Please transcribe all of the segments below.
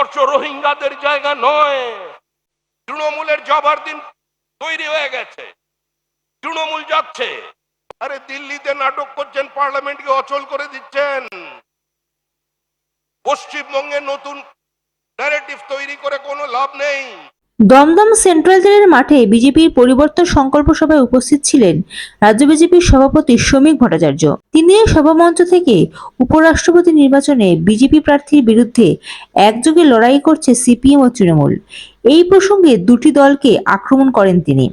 ভারতবর্ষ রোহিঙ্গাদের জায়গা নয়। তৃণমূলের জবার দিন তৈরি হয়ে গেছে। তৃণমূল যাচ্ছে। আরে দিল্লিতে নাটক করছেন, পার্লামেন্টকে অচল করে দিচ্ছেন। পশ্চিমবঙ্গে নতুন ন্যারেটিভ তৈরি করে কোনো লাভ নেই। দমদম সেন্ট্রাল জেলের মাঠে বিজেপির পরিবর্তন সংকল্প সভায় উপস্থিত ছিলেন রাজ্য বিজেপির সভাপতি শ্রমিক ভট্টাচার্য। তিনি সভামঞ্চ থেকে উপরাষ্ট্রপতি নির্বাচনে বিজেপি প্রার্থীর বিরুদ্ধে একযোগে লড়াই করছে সিপিএম ও তৃণমূল। এই প্রসঙ্গে দুটি দলকে আক্রমণ করেন তিনি।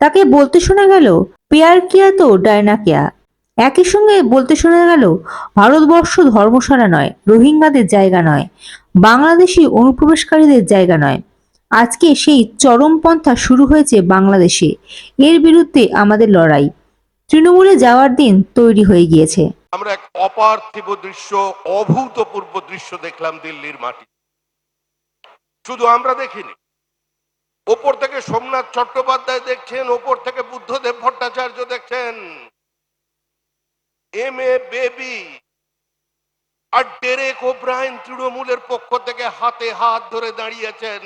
তাকে বলতে শোনা গেল, পেয়ার কিয়া তো, ডায়না কেয়া। একই সঙ্গে বলতে শোনা গেল, ভারতবর্ষ ধর্মশালা নয়, রোহিঙ্গাদের জায়গা নয়, বাংলাদেশি অনুপ্রবেশকারীদের জায়গা নয়। আজকে সেই চরমপন্থা শুরু হয়েছে বাংলাদেশে। এর বিরুদ্ধে আমাদের লড়াই। তৃণমূলে যাওয়ার দিন তৈরি হয়ে গিয়েছে। আমরা এক অপার্থিব দৃশ্য, অভূতপূর্ব দৃশ্য দেখলাম দিল্লির মাটি। শুধু আমরা দেখিনি। ওপর থেকে সোমনাথ চট্টোপাধ্যায় দেখছেন, ওপর থেকে বুদ্ধদেব ভট্টাচার্য দেখছেন। এম এ বেবি আর ডেরেক ওব্রায়ন তৃণমূলের পক্ষ থেকে হাতে হাত ধরে দাঁড়িয়েছেন।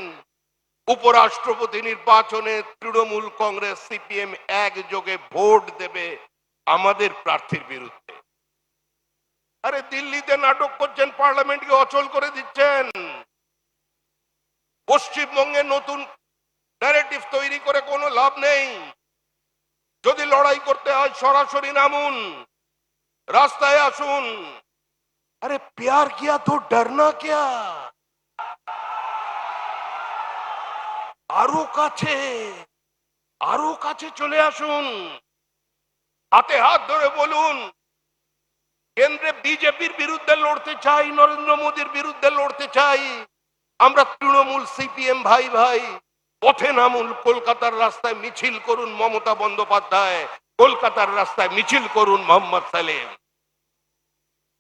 উপরাষ্ট্রপতি নির্বাচনে তৃণমূল কংগ্রেস, সিপিএম একযোগে ভোট দেবে আমাদের প্রার্থীর বিরুদ্ধে। আরে দিল্লিতে নাটক করছেন, পার্লামেন্টকে অচল করে দিচ্ছেন। পশ্চিমবঙ্গে নতুন ন্যারেটিভ তৈরি করে কোনো লাভ নেই। যদি লড়াই করতে হয়, সরাসরি নামুন, রাস্তায় আসুন। আরে প্যার কিয়া তো, ডরনা কেয়া। আরও কাছে আরও কাছে চলে আসুন। হাতে হাত ধরে বলুন, কেন্দ্রে বিজেপির বিরুদ্ধে লড়তে চাই, নরেন্দ্র মোদীর বিরুদ্ধে লড়তে চাই। আমরা তৃণমূল, সিপিএম, ভাই ভাই, পথে নামুন, কলকাতার রাস্তায় মিছিল করুন মমতা বন্দ্যোপাধ্যায়, কলকাতার রাস্তায় মিছিল করুন মোহাম্মদ সালেম।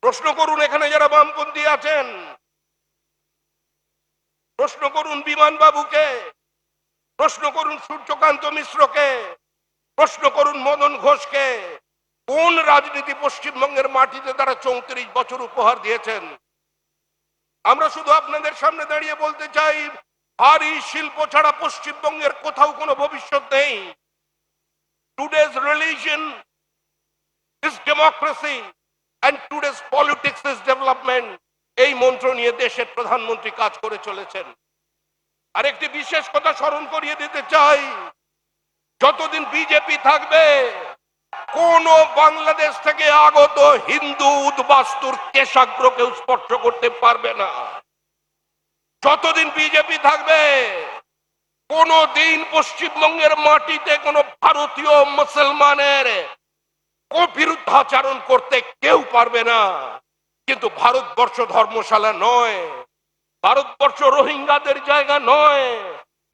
প্রশ্ন করুন, এখানে যারা বামপন্থী আছেন, প্রশ্ন করুন বিমান বাবুকে প্রশ্ন করুন সূর্যকান্ত মিশ্রকে, প্রশ্ন করুন মদন ঘোষকে, কোন রাজনীতি পশ্চিমবঙ্গের মাটিতে তারা চৌত্রিশ বছর উপহার দিয়েছেন? আমরা শুধু আপনাদের সামনে দাঁড়িয়ে বলতে চাই, ভারী শিল্প ছাড়া পশ্চিমবঙ্গের কোথাও কোনো ভবিষ্যৎ নেই। Today's religion is democracy and today's politics is development এই মন্ত্র নিয়ে দেশের প্রধানমন্ত্রী কাজ করে চলেছেন। আর একটি বিশেষ কথা স্মরণ করিয়ে দিতে চাই। যতদিন বিজেপি থাকবে, কোন বাংলাদেশ থেকে আগত হিন্দু উদ্বাস্তুর কেশাগ্র কেউ স্পর্শ করতে পারবে না। যতদিন বিজেপি থাকবে, কোন দিন পশ্চিমবঙ্গের মাটিতে কোন ভারতীয় মুসলমানের বিরুদ্ধাচারণ করতে কেউ পারবে না। কিন্তু ভারতবর্ষ ধর্মশালা নয়। ভারতবর্ষ রোহিঙ্গাদের জায়গা নয়,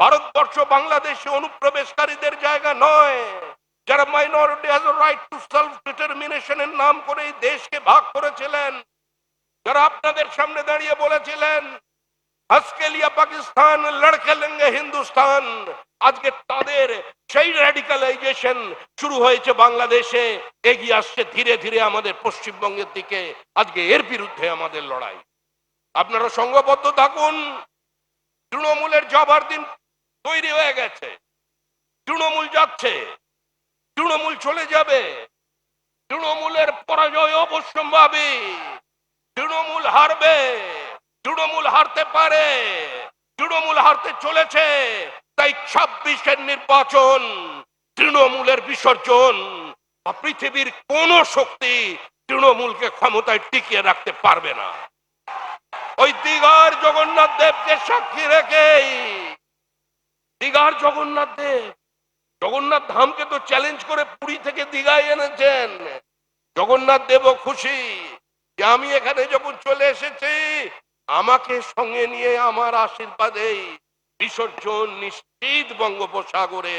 ভারতবর্ষ বাংলাদেশে অনুপ্রবেশকারীদের জায়গা নয়। যারা minority has right to self ডিটারমিনেশনের নাম করে এই দেশকে ভাগ করেছিলেন, যারা আপনাদের সামনে দাঁড়িয়ে বলেছিলেন আজকে লিয়া পাকিস্তান, লড়কে লেঙ্গে হিন্দুস্তান। আজকে তাদের সেই র্যাডিকালাইজেশন শুরু হয়েছে বাংলাদেশে, এগিয়ে আসছে ধীরে ধীরে আমাদের পশ্চিমবঙ্গের দিকে। আজকে এর বিরুদ্ধে আমাদের লড়াই। আপনারা সংঘবদ্ধ থাকুন। তৃণমূলের জবার দিন তৈরি হয়ে গেছে। তৃণমূল যাচ্ছে। তৃণমূল চলে যাবে। তৃণমূলের পরাজয় অবশ্যম্ভাবী। তৃণমূল হারবে। তৃণমূল হারতে পারে। তৃণমূল হারতে চলেছে। তাই ছাব্বিশের নির্বাচন তৃণমূলের বিসর্জন। পৃথিবীর কোন শক্তি তৃণমূলকে ক্ষমতায় টিকিয়ে রাখতে পারবে না। ওই দীঘার জগন্নাথ দেবকে সাক্ষী রেখেই দীঘার জগন্নাথ দেব, জগন্নাথ ধামকে তো চ্যালেঞ্জ করে পুরী থেকে দীঘায় এনেছেন। জগন্নাথ দেবও খুশি যে আমি এখানে যখন চলে এসেছি, আমাকে সঙ্গে নিয়ে আমার আশীর্বাদেই বিসর্জন নিশ্চিত বঙ্গোপসাগরে